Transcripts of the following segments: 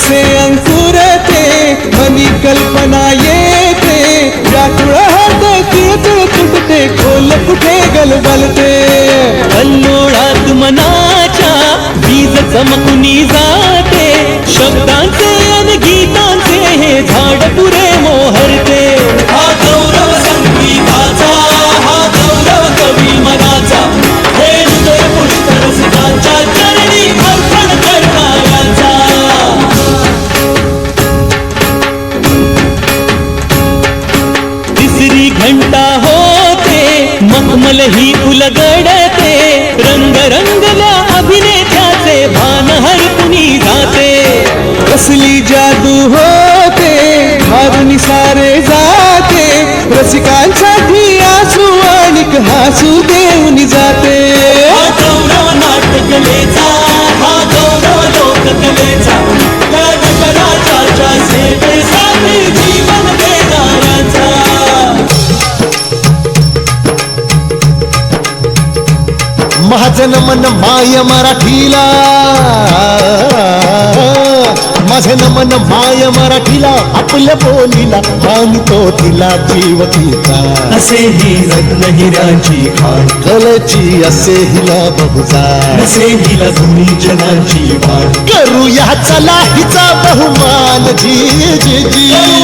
कसे अंकुरते मनी कल्पना येते. व्याकुळ हात किळकिळ तुटते खोल कुठे गलबलते. कल्लोळात मनाच्या बीज चमकुनी जाते. शब्दांचे मखमल ही उलगडते रंग रंगला अभिनेत्याचे भान हरपुनी जाते कसली जादू होते भारुनी सारे जाते रसिकांसाठी महाजन मन माय मराठीला. माझे नमन माय मराठीला आपल्या बोलीला मानतो तिला जीव तिचा असे ही रत्न हिऱ्यांची खाण. कलेची असे हिला बहुजा. असे हिला धुनी जनाची वाण. करूया चला हिचा बहुमान. जी जी जी.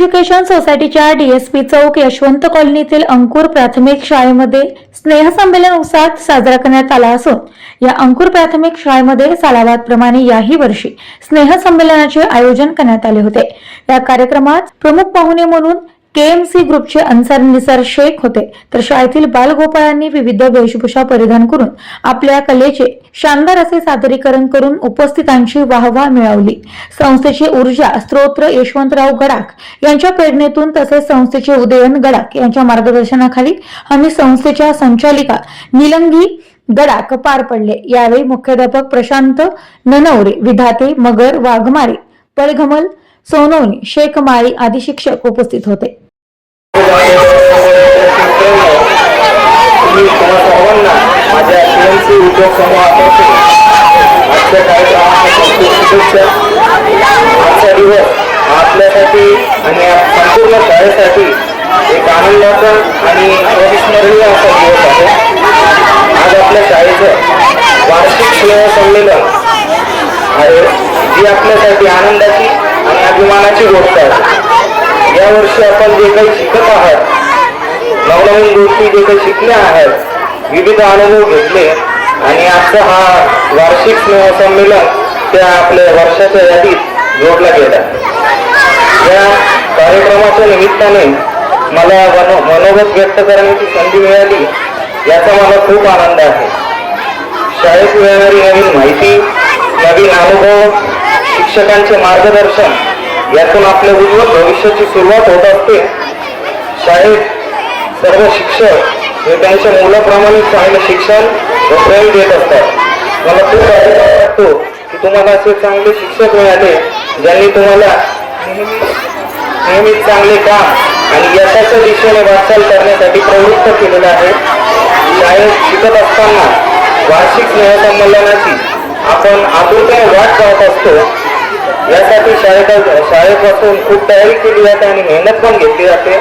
एज्युकेशन सोसायटीच्या डीएसपी चौक यशवंत कॉलनीतील अंकुर प्राथमिक शाळेमध्ये स्नेहसंमेलन उत्साहात साजरा करण्यात आला असून या अंकुर प्राथमिक शाळेमध्ये सालावादप्रमाणे याही वर्षी स्नेहसंमेलनाचे आयोजन करण्यात आले होते. या कार्यक्रमात प्रमुख पाहुणे म्हणून केएमसी ग्रुपचे अन्सार निसार शेख होते. तर शाळेतील बालगोपाळांनी विविध वेशभूषा परिधान करून आपल्या कलेचे शानदार असे सादरीकरण करून उपस्थितांची वाहवा मिळवली. संस्थेची ऊर्जा स्त्रोत्र यशवंतराव गडाख यांच्या प्रेरणेतून तसेच संस्थेचे उदयन गडाख यांच्या मार्गदर्शनाखाली आम्ही संस्थेच्या संचालिका निलंगी गडाख पार पडले. यावेळी मुख्याध्यापक प्रशांत ननवरे विधाते मगर वाघमारे पळघमल सोनवणे शेख माळी आदी शिक्षक उपस्थित होते. तुम्ही तुम्हा सर्वांना माझ्या पीएमसी उद्योग समूहातर्फे आजच्या शुभेच्छा आजचा दिवस आपल्यासाठी आणि संपूर्ण शाळेसाठी एक आनंदाचा आणि अविस्मरणीय असा दिवस आहे. आज आपल्या शाळेचं वार्षिक स्नेह आहे. जी आपल्यासाठी आनंदाची आणि अभिमानाची गोष्ट आहे. यावर्षी आपण जे काही शिकत आहात नवनवीन गोष्टी जे काही शिकल्या आहेत विविध अनुभव घेतले आणि आजचा हा वार्षिक स्नेह संमेलन त्या आपल्या वर्षाच्या यादीत जोडला गेला. या कार्यक्रमाच्या निमित्ताने मला मनो मनोगत व्यक्त करण्याची संधी मिळाली याचा मला खूप आनंद आहे. शाळेत मिळणारी नवीन माहिती नवीन अनुभव शिक्षकांचे मार्गदर्शन यातून आपल्या उज्ज्वल भविष्याची सुरुवात होत असते. शाळेत सर्व शिक्षक हे त्यांच्या मुलाप्रमाणे चांगलं शिक्षण व प्रेम देत असतात. मला खूप वाटतो की तुम्हाला असे चांगले शिक्षक मिळाले ज्यांनी तुम्हाला नेहमी नेहमीच चांगले काम आणि यशाच्या दिशेने वाटचाल करण्यासाठी प्रवृत्त केलेलं आहे. शाळेत शिकत असताना वार्षिक स्नेहसंमेलनाची आपण आतुरतेने वाट पाहत असतो. यासाठी शाळेत शाळेपासून खूप तयारी केली जाते आणि मेहनत पण घेतली जाते.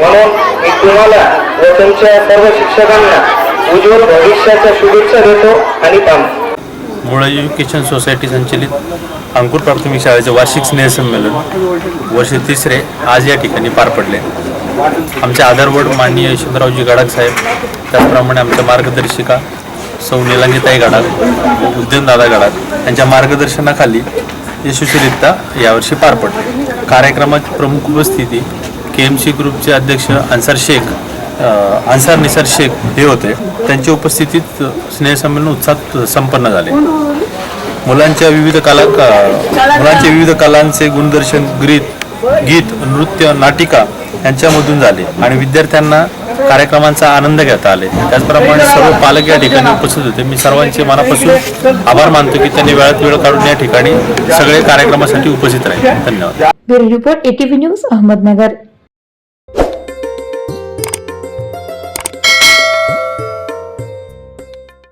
म्हणून मी तुम्हाला व तुमच्या सर्व शिक्षकांना उज्ज्वल भविष्याच्या शुभेच्छा देतो आणि थांबतो. मुळा एज्युकेशन सोसायटी संचलित अंकुर प्राथमिक शाळेचे वार्षिक स्नेहसंमेलन वर्ष तिसरे आज या ठिकाणी पार पडले. आमचे आधारवड माननीय यशवंतरावजी गाडाक साहेब त्याचप्रमाणे आमच्या मार्गदर्शिका सौ निलांगीताई गाडाक उद्यनदादा गाडाक यांच्या मार्गदर्शनाखाली यशस्वीरित्या यावर्षी पार पडले. कार्यक्रमाची प्रमुख उपस्थिती के एम सी ग्रुपचे अध्यक्ष अन्सार शेख अन्सार निसार शेख हे होते. त्यांच्या उपस्थितीत स्नेहसंमेलन उत्साहात संपन्न झाले. मुलांच्या विविध कला मुलांचे विविध कलांचे गुणदर्शन गीत गीत नृत्य नाटिका यांच्यामधून झाले आणि विद्यार्थ्यांना कार्यक्रमांचा आनंद घेता आले. त्याचप्रमाणे सर्व पालक या ठिकाणी उपस्थित होते. मी सर्वांचे मनापासून आभार मानतो की त्यांनी वेळात वेळ काढून या ठिकाणी सगळे कार्यक्रमासाठी उपस्थित राहिले. धन्यवाद. Bureau report ATV news Ahmednagar.